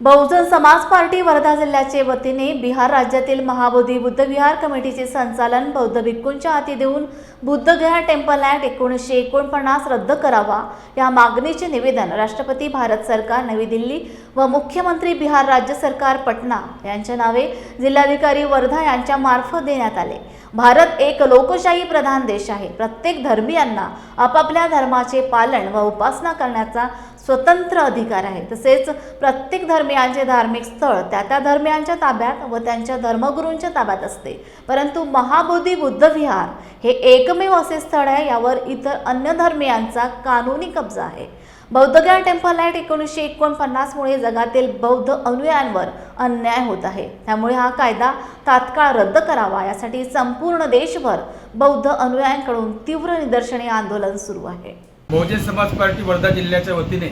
Bahujan Samaj party Wardha जिल्ह्याचे वतीने बिहार राज्यातील महाबोधी बुद्धविहार कमिटीचे संचालन बौद्ध भिक्खूंच्या हाती देऊन बुद्धगया टेम्पल ॲक्ट एकोणीसशे एकोणपन्नास रद्द करावा या मागणीचे निवेदन राष्ट्रपती भारत सरकार नवी दिल्ली व मुख्यमंत्री बिहार राज्य सरकार पटना यांच्या नावे जिल्हाधिकारी वर्धा यांच्या मार्फत देण्यात आले. भारत एक लोकशाही प्रधान देश आहे. प्रत्येक धर्मियांना आपापल्या धर्माचे पालन व उपासना करण्याचा स्वतंत्र अधिकार आहे. तसेच प्रत्येक धर्मियांचे धार्मिक स्थळ त्या त्या धर्मियांच्या ताब्यात व त्यांच्या धर्मगुरूंच्या ताब्यात असते. परंतु महाबोधी बुद्ध विहार हे एकमेव असे स्थळ आहे यावर इतर अन्य धर्मियांचा कानूनी कब्जा आहे. बौद्धगया टेम्पल ॲक्ट एकोणीसशे एकोणपन्नासमुळे जगातील बौद्ध अनुयायांवर अन्याय होत आहे. त्यामुळे हा कायदा तात्काळ रद्द करावा यासाठी संपूर्ण देशभर बौद्ध अनुयायांकडून तीव्र निदर्शने आंदोलन सुरू आहे. बहुजन समाज पार्टी वर्धा जिल्ह्याच्या वतीने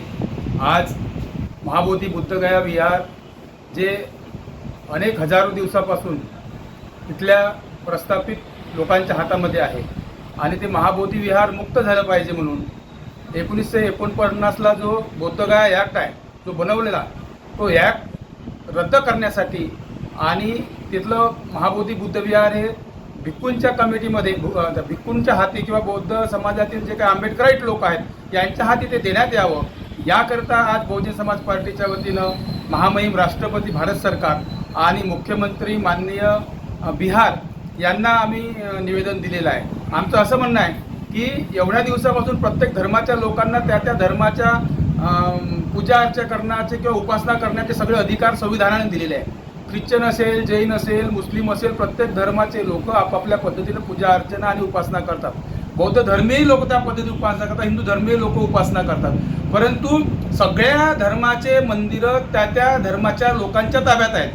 आज महाबोधी बुद्धगया विहार जे अनेक हजारो दिवसापासून तिथल्या प्रस्थापित लोकांच्या हातामध्ये आहे. आणि ते महाबोधी विहार मुक्त झालं पाहिजे म्हणून एकोणीसशे एकोणपन्नासला जो बौद्धगया ॲक्ट आहे जो बनवलेला तो ॲक्ट रद्द करण्यासाठी आणि तिथलं महाबोधी बुद्ध विहार हे भिक्कूंच्या कमिटीमध्ये भिक्कूंच्या हाती किंवा बौद्ध समाजातील जे काही आंबेडकराईट लोक आहेत यांच्या हाती ते देण्यात यावं. याकरता आज बहुजन समाज पार्टीच्या वतीनं महामहिम राष्ट्रपती भारत सरकार आणि मुख्यमंत्री माननीय बिहार यांना आम्ही निवेदन दिलेलं आहे. आमचं असं म्हणणं आहे की एवढ्या दिवसापासून प्रत्येक धर्माच्या लोकांना त्या त्या धर्माच्या पूजा अर्चा करण्याचे किंवा उपासना करण्याचे सगळे अधिकार संविधानाने दिलेले आहे ख्रिश्चन असेल जैन असेल मुस्लिम असेल प्रत्येक धर्माचे लोक आपापल्या पद्धतीने पूजा अर्चना आणि उपासना करतात. बौद्ध धर्मीय लोक त्या पद्धतीने उपासना करतात हिंदू धर्मीय लोक उपासना करतात. परंतु सगळ्या धर्माचे मंदिरं त्या त्या धर्माच्या लोकांच्या ताब्यात आहेत.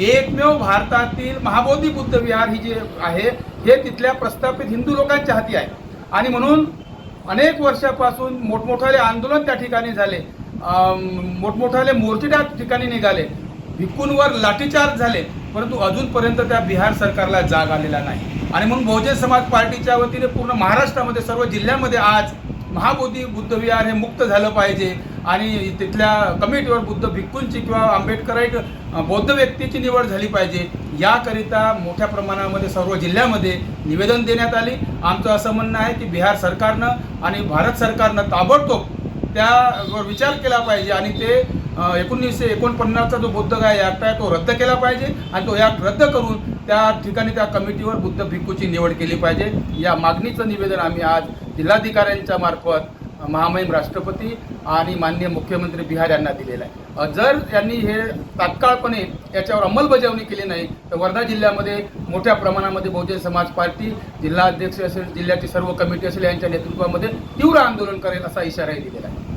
एकमेव भारतातील महाबोधी बुद्ध विहार ही जे आहे हे तिथल्या प्रस्थापित हिंदू लोकांच्या हाती आहे. आणि म्हणून अनेक वर्षापासून मोठमोठाले आंदोलन त्या ठिकाणी झाले. मोठमोठाले मोर्चे त्या ठिकाणी निघाले. भिक्खूंवर लाठीचार्ज झाले परंतु अजूनपर्यंत त्या बिहार सरकारला जाग आलेला नाही. आणि म्हणून बहुजन समाज पार्टीच्या वतीने पूर्ण महाराष्ट्रामध्ये सर्व जिल्ह्यामध्ये आज महाबोधी बुद्धविहार हे मुक्त झालं पाहिजे. आणि तिथल्या कमिटीवर बुद्ध भिक्खूंची किंवा आंबेडकराईट बौद्ध व्यक्तीची निवड झाली पाहिजे. याकरिता मोठ्या प्रमाणामध्ये सर्व जिल्ह्यामध्ये निवेदन देण्यात आली. आमचं असं म्हणणं आहे की बिहार सरकारनं आणि भारत सरकारनं ताबडतोब त्यावर विचार केला पाहिजे आणि ते एकोणीसशे एकोणपन्नासचा जो बुद्धगाय ॲक्ट आहे तो रद्द केला पाहिजे आणि तो ॲक्ट रद्द करून त्या ठिकाणी त्या कमिटीवर बुद्ध भिक्खूची निवड केली पाहिजे. या मागणीचं निवेदन आम्ही आज जिल्हाधिकाऱ्यांच्या मार्फत महामहिम राष्ट्रपती आणि माननीय मुख्यमंत्री बिहार यांना दिलेला आहे. जर यांनी हे तात्काळपणे याच्यावर अंमलबजावणी केली नाही तर वर्धा जिल्ह्यामध्ये मोठ्या प्रमाणामध्ये बहुजन समाज पार्टी जिल्हा अध्यक्ष असेल जिल्ह्याची सर्व कमिटी असेल यांच्या नेतृत्वामध्ये तीव्र आंदोलन करेल असा इशाराही दिलेला आहे.